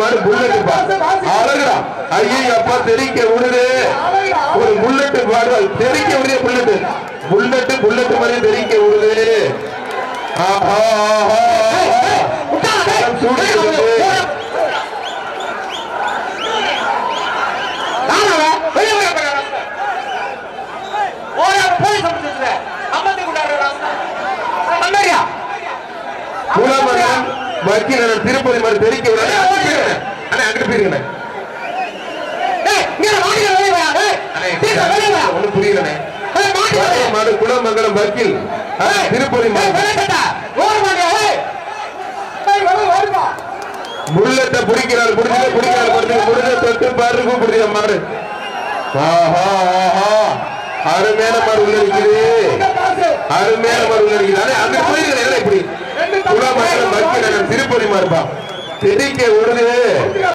மாடு புல்லட்டுப்பா அழகுடா. ஐயோ அப்பா தெரிக்க விடுது ஒரு புல்லட்டு பாடு தெரிக்க விடுது புல்லட்டு. புல்லட்டு புல்லட்டு மாதிரி தெரிக்க விடுது. சூடுகிறது. வக்கீல் திருப்பதி மாதிரி தெரிக்க விடுது அண்ணே அங்கிட்டு போயிருங்கண்ணே. ஒண்ணு புரியலண்ணே. மாடு குலமங்கலம் வக்கீல் திருப்பதி புல்லட்ட பிடிக்கிறாள் பிடிச்சத பிடிச்சத முடிஞ்ச தொட்டு பாருங்க பிடிக்கிற மாடு. ஆஹா ஆஹா. அருமையான மாடு உள்ள இருக்குது அருமையான மாடு உள்ள இருக்குது அங்க போயிருக்கிறேன் தெரிக்க விடுது